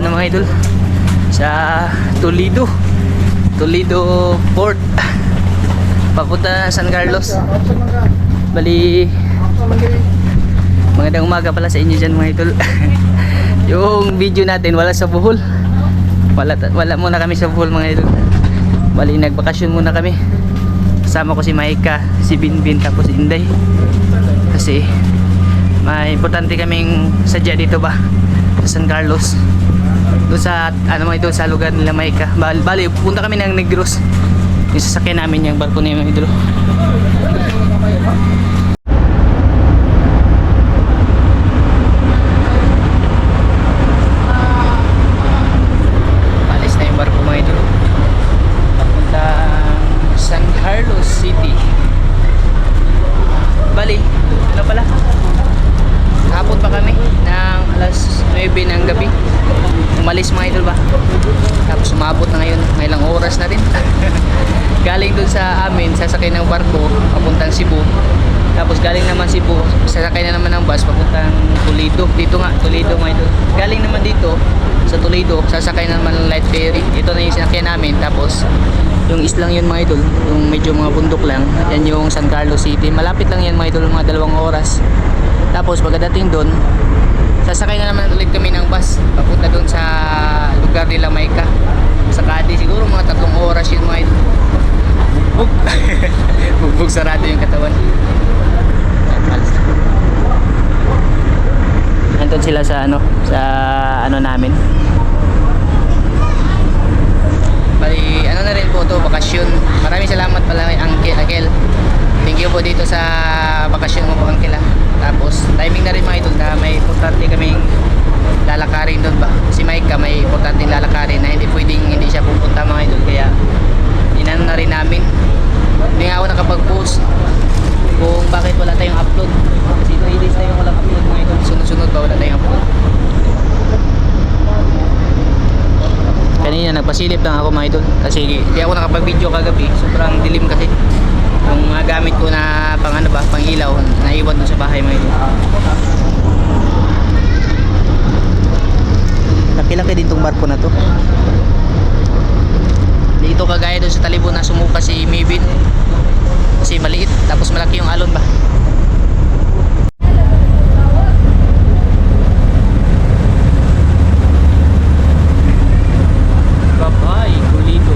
ano mga idol? Sa Toledo. Toledo Port. Papunta San Carlos. Bali magandang umaga pala sa inyo dyan mga idol. Yung video natin wala sa Bohol. Wala, wala muna kami sa Bohol mga idol. Bali nagbakasyon muna kami. Kasama ko si Maika si Binbin tapos si Inday. Kasi may importante kaming sadya dito ba? Sa San Carlos doon sa ano mga idol sa lugar nila Maika. Bali, bali punta kami ng Negros. Yung sasakyan namin yung barko na yung Alis na yung barko mga idol papunta San Carlos City bali ano pala hapon pa kami ng alas 9 ng gabi umalis mga idol ba tapos umabot na ngayon may ilang oras na rin galing dun sa amin sasakay ng barko papuntang Cebu tapos galing naman Cebu. Sasakay na naman ng bus papuntang Toledo. Dito nga Toledo mga idol galing naman dito sa Toledo sasakay na naman ng light ferry ito na yung sinakyan namin tapos yung islang yun mga idol. Yung medyo mga bundok lang. Yan yung San Carlos City. Malapit lang yan mga idol mga dalawang oras. Tapos pagdating doon sasakay na naman ulit kami ng bus papunta doon sa lugar nila Maika sa Cadi siguro mga tatlong oras yun mga idol. Bug bugbog sarado yung katawan Ayan, alas na. Nandun sila sa ano sa ano namin Bali, ano na rin po to, bakasyon. Maraming salamat pala kay Uncle, Uncle. Thank you po dito sa bakasyon mo po, Uncle. ah. Tapos, timing na rin mga idol na may importante kaming lalakarin doon ba. Si Mike may importante lalakarin na hindi pwedeng hindi siya pupunta mga idol. Kaya, inano na rin namin. Hindi nga ako nakapag-post kung bakit wala tayong upload. Kasi 2 days tayong walang upload mga idol. Sunod-sunod ba wala tayong upload. Nagpasilip lang ako mga idol kasi di ako nakapag-video kagabi. Sobrang dilim kasi. Yung mga gamit ko na pang ano ba, pang ilaw, naiwan dun sa bahay mga idol. Laki-laki din tong barko na to. Dito kagaya doon sa talibon na sumuka si Mibin. Kasi maliit, tapos malaki yung alon ba. Bye-bye, Kulito.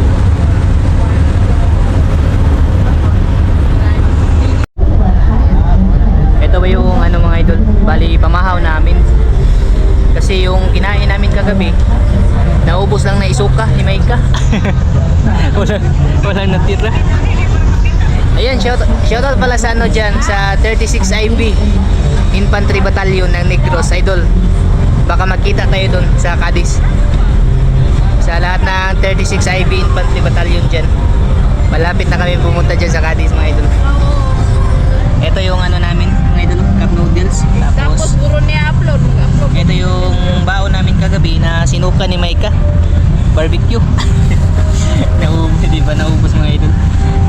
Ito ba yung ano mga idol? Bali, pamahaw namin. Kasi yung kinain namin kagabi, naubos lang na isuka ni Maika. walang, walang natira. Ayan, shout, shoutout pala sa ano dyan, sa 36 IB Infantry Battalion idol. Baka makita tayo doon sa Cadiz sa lahat ng 36 IB Infantry Battalion dyan. Malapit na kami pumunta dyan sa Cadiz mga idol. Ito yung ano namin, mga idol, cup noodles. Tapos, puro niya upload. upload. ito yung baon namin kagabi na sinuka ni Maika. Barbecue. Naubos, di ba? Naubos mga idol.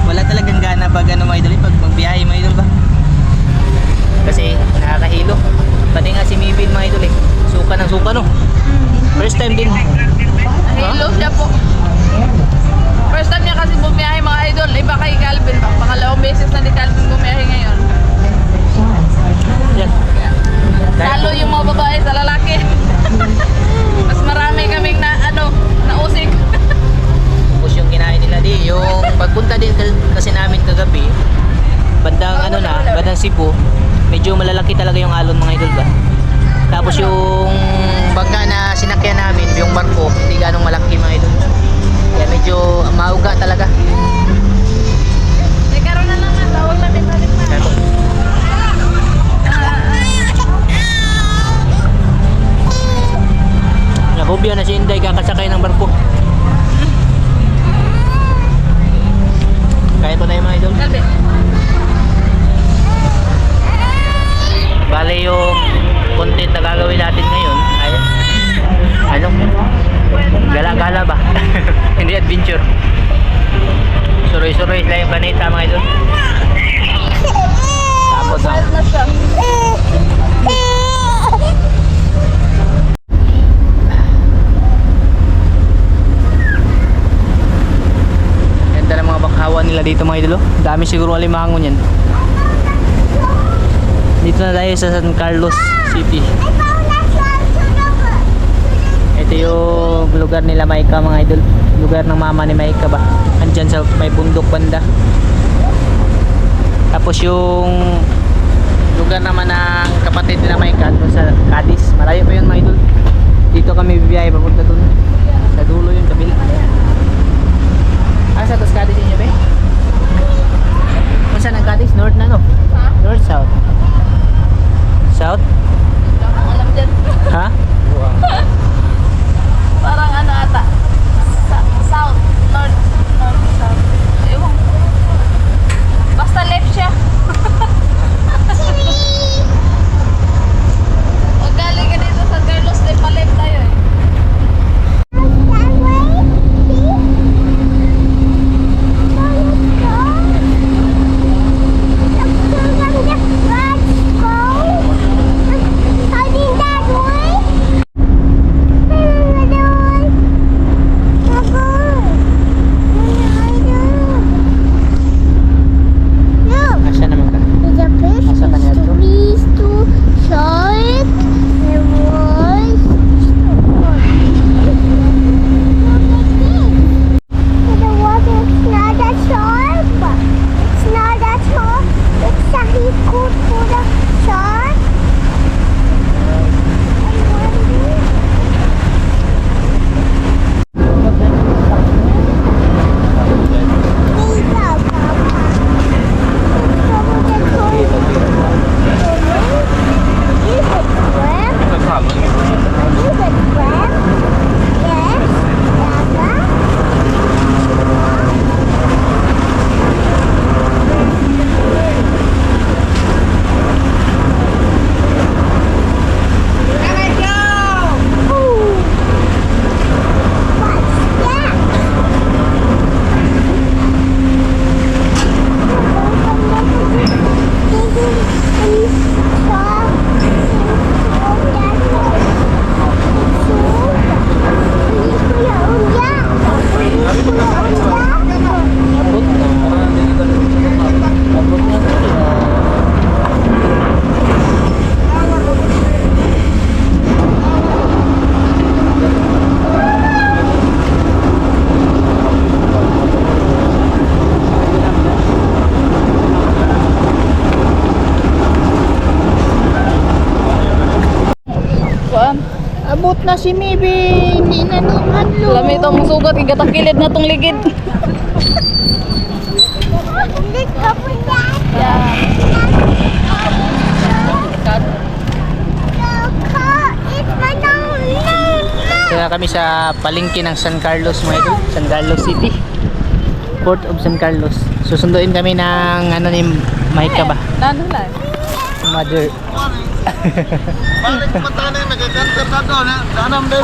Wala talagang gana pag ano mga idol, pag magbiyahe mga idol ba? Kasi nakakahilo. Pati nga si Mibin mga idol eh. Suka ng suka no. First time din. Hello siya po. First time niya kasi bumiyahe mga idol. Iba kay Calvin. Pangalawang beses na ni Calvin bumiyahe ngayon. Si Inday kakasakay ng barko. Kaya ko na yung mga idol. Bale yung content na gagawin natin ngayon ay ano? Gala-gala ba? Hindi adventure. Suroy-suroy lang yung planeta mga idol. Tapos na. Na siya. Ganda ng mga bakhawan nila dito mga idol. oh. Dami siguro alimangon yan. Dito na tayo sa San Carlos City. Ito yung lugar nila Maika mga idol. Lugar ng mama ni Maika ba? Andyan sa may bundok banda. Tapos yung lugar naman ng kapatid nila Maika doon sa Cadiz. Malayo pa yun mga idol. Dito kami bibiyahe papunta doon. Sa dulo yung kabila. Ah, sa Cadiz inyo ba? Saan ang Cadiz? North na no? Ha? North, South? South? Alam dyan. Ha? na si Mibi, hindi na nung hadlo. Alam itong sugat, igatakilid na tong ligid. Hindi ka po yan. Yeah. It's my name. Kaya kami sa palengke ng San Carlos mga idol. San Carlos City. Port of San Carlos. Susunduin kami ng ano ni Maika ba? Nano lang. Mother.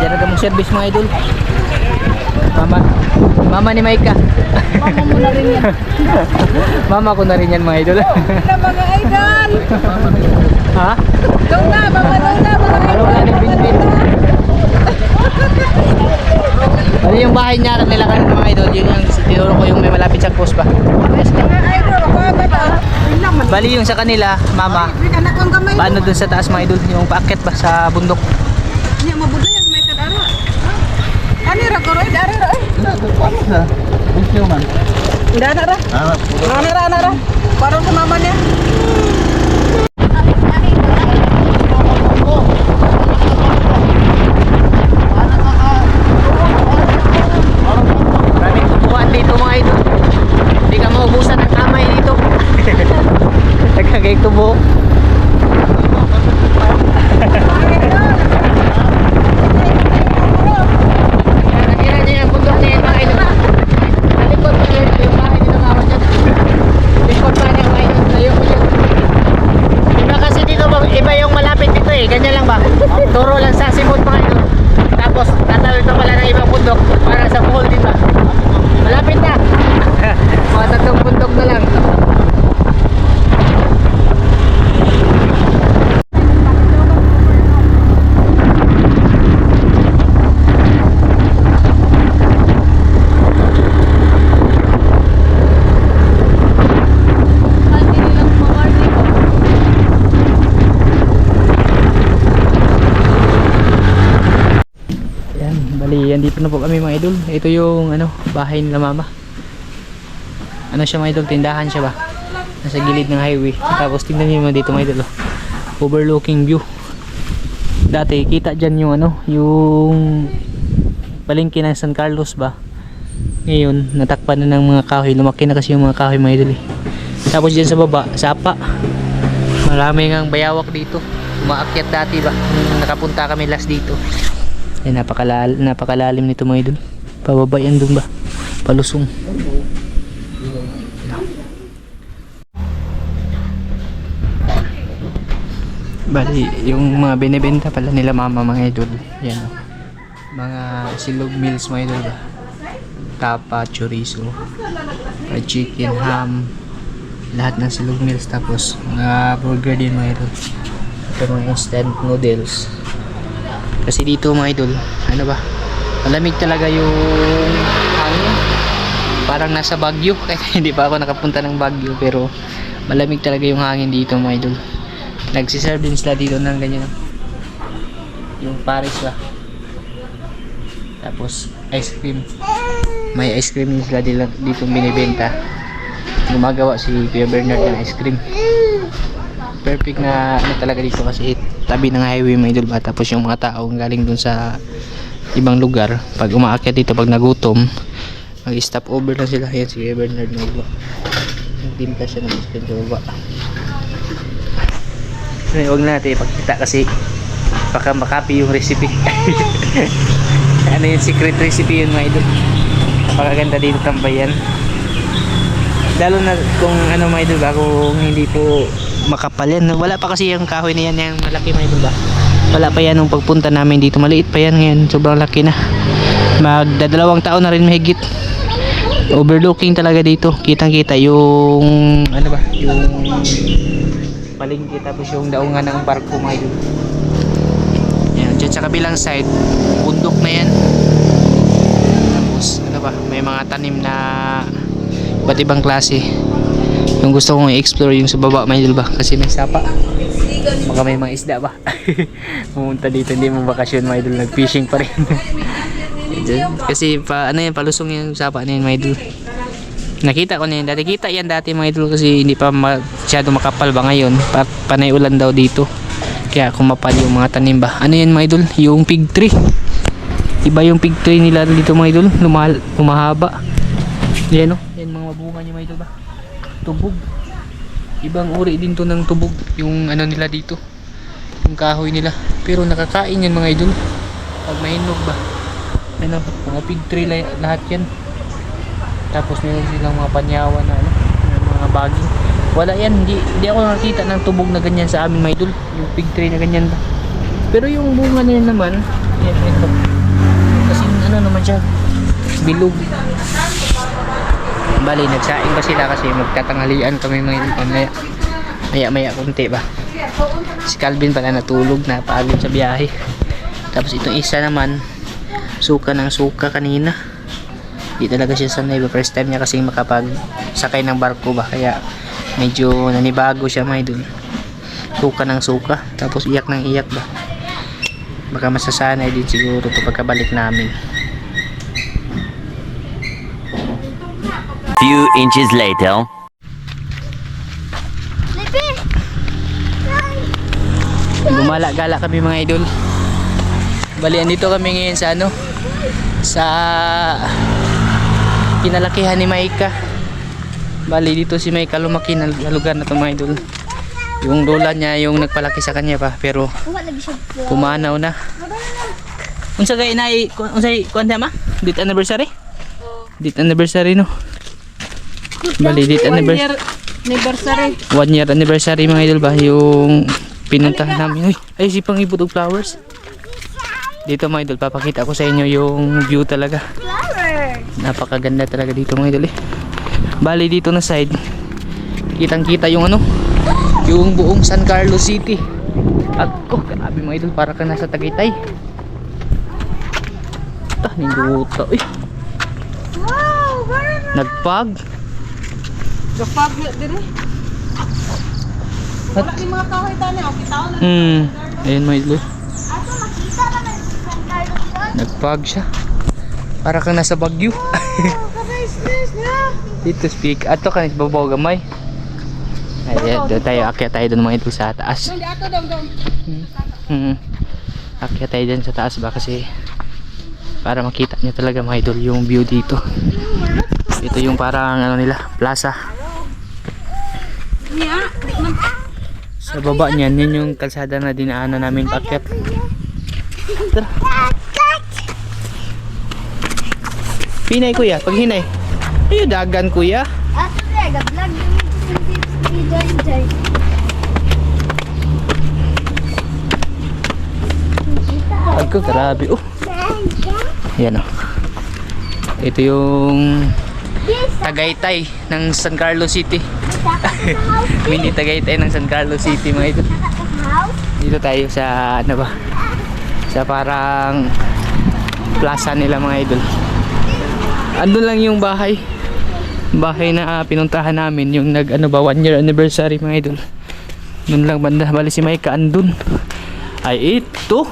Diyan na mong service mga idol. Mama. Mama ni Maika. Mama mo na rin yan. Mama ko na rin yan mga idol. na mga idol! ha? Doon na, mama doon na, mga Ano wala bitbit? Ano yung bahay niya nila kan mga idol? Yun yung tinuro ko yung malapit sa post ba? Bali yung sa kanila, mama. Paano dun sa taas mga idol? Yung paakyat ba sa bundok? Ano ra ko rin, ari ra. Hindi, anak ra. Anak ra, anak ra. Parang sa mama niya. Maraming tubuan dito mga idol. Hindi ka maubusan ng kamay dito. Nagkagay tubo. Nakira niya yung bundok niya mga idol. Nalikod pa yun yung bahay nila mama dyan. Likod pa niya mga idol. Layo ko dyan. Iba kasi dito ba, iba yung malapit dito eh. Ganyan lang ba? Turo lang sa simot mga idol. Tapos tatawid pa pala ng ibang bundok para sa pool din ba? Malapit na. Mga tatlong bundok na lang. Hindi nilang ma-warning. Yan, bali, yan dito na po kami mga idol. Ito yung ano, bahay nila mama. Ano siya mga idol, tindahan siya ba? Nasa gilid ng highway. Tapos tingnan niyo mga dito mga idol. oh. Overlooking view. Dati kita dyan yung ano, yung palengke ng San Carlos ba? Ngayon, natakpan na ng mga kahoy. Lumaki na kasi yung mga kahoy mga idol eh. Tapos dyan sa baba, sapa. Marami ngang bayawak dito. Umaakyat dati ba? Nakapunta kami last dito. Yan, napakalal napakalalim nito mga idol. Pababa yan dun ba? Palusong. Bali, yung mga binibenta pala nila mama mga idol. Yan o. Mga silog meals mga idol ba? Tapa, chorizo, fried chicken, ham, lahat ng silog meals tapos mga burger din mga idol. Ito mga instant noodles. Kasi dito mga idol, ano ba? Malamig talaga yung hangin. Parang nasa Baguio. Kaya hindi pa ako nakapunta ng Baguio pero malamig talaga yung hangin dito mga idol. Nagsiserve din sila dito ng ganyan. Yung Paris ba? Tapos ice cream. May ice cream din sila dito, dito binibenta. Gumagawa si Kuya Bernard ng ice cream perfect na ano talaga dito kasi tabi ng highway mga idol ba? Tapos yung mga tao galing dun sa ibang lugar pag umaakyat dito pag nagutom mag stop over lang sila. Yan si Bernard na iba nagtimpla siya ng cream sa baba Ay, huwag natin ipagkita kasi baka makapi yung recipe. Ano yung secret recipe yun mga idol? Napakaganda dito tambayan. Lalo na kung ano mga idol ba kung hindi po makapal yan wala pa kasi yung kahoy na yan yung malaki idol ba wala pa yan nung pagpunta namin dito. Maliit pa yan ngayon. Sobrang laki na. Magdadalawang taon na rin mahigit. Overlooking talaga dito. Kitang kita yung ano ba yung palengke tapos yung daungan ng barko mga idol yan dyan sa kabilang side bundok na yan. Tapos ano ba may mga tanim na iba't ibang klase yung gusto kong i-explore yung sa baba may ba kasi may sapa. Baka may mga isda ba? Pumunta dito hindi mo bakasyon mga idol nag fishing pa rin. Kasi pa ano yan palusong yung sapa na yun mga idol nakita ko na yun dati. Kita yan dati mga idol kasi hindi pa masyado makapal ba ngayon? Pa, panay ulan daw dito. Kaya kumapal yung mga tanim ba. Ano yan mga idol yung fig tree. Iba yung fig tree nila dito mga idol Lumahal, lumahaba yan o yan mga mabunga niya mga idol ba tubog. Ibang uri din to ng tubog yung ano nila dito. Yung kahoy nila. Pero nakakain yan mga idol. Pag mahinog ba? Ano mga fig tree la- lahat yan. Tapos meron silang mga panyawa na ano mga baging. Wala yan. Hindi, hindi ako nakita ng tubog na ganyan sa amin mga idol. Yung fig tree na ganyan ba? Pero yung bunga na yun naman yan ito. Kasi ano naman siya bilog Bali, nagsaing ba sila kasi magtatanghalian kami mga maya, maya maya kunti ba. Si Calvin pala natulog na pagod sa biyahe. Tapos itong isa naman, suka ng suka kanina. Di talaga siya sanay ba. First time niya kasi makapag sakay ng barko ba. Kaya medyo nanibago siya mga idol. Suka ng suka. Tapos iyak ng iyak ba. Baka masasanay din siguro to pagkabalik namin. Few inches later. Gumala-gala kami mga idol. Bali, andito kami ngayon sa ano? Sa kinalakihan ni Maika. Bali, dito si Maika lumaki na lugar na to mga idol. Yung lola niya yung nagpalaki sa kanya pa pero pumanaw na. Unsa gay na unsa kuan ma? Date anniversary? Date anniversary no. Bali, date anniversary. Anniversary. One year anniversary mga idol ba yung pinuntahan namin. Uy, ay si pang ibutog flowers. Dito mga idol, papakita ko sa inyo yung view talaga. Napakaganda talaga dito mga idol eh. Bali dito na side, kitang kita yung ano, yung buong San Carlos City. Ako, grabe mga idol, para ka nasa Tagaytay. Ah, ninduta. Uy, nagpag. Gapag dire. Wala ni mga kahoy tani o kitaon na. Hmm, ayun mga idol. Ato makita sa Carlos yun. Nagpag siya. Para kang nasa na. Dito speak. Ato ka babaw gamay. Ayan, doon tayo. Akyat tayo doon mga ito sa taas. Hindi ato dong dong. Hmm. Akyat tayo dyan sa taas ba kasi para makita nyo talaga mga idol yung view dito. Ito yung parang ano nila, plaza. Sa baba niyan, yun yung kalsada na dinaanan namin paakyat. Tara. Pinay kuya, pag hinay. Ay, dagan kuya. Agko, grabe. Oh, yan oh. Ito yung Tagaytay ng San Carlos City. Mini Tagaytay ng San Carlos City mga ito. Dito tayo sa ano ba? Sa parang plaza nila mga idol. Andun lang yung bahay. Bahay na ah, pinuntahan namin yung nag ano ba one year anniversary mga idol. Doon lang banda bali si Mike andun. Ay ito.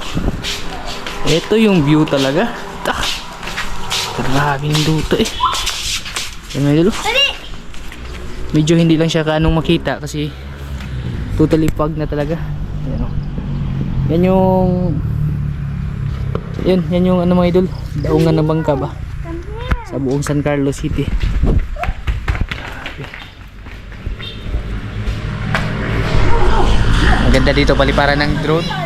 Ito yung view talaga. Ah, grabe yung luto eh. Yan mga idol. Medyo hindi lang siya kaanong makita kasi totally fog na talaga. Yan, oh. yan yung yan, yan yung ano mga idol, daungan ng bangka ba? Sa buong San Carlos City. Ang ganda dito paliparan ng drone.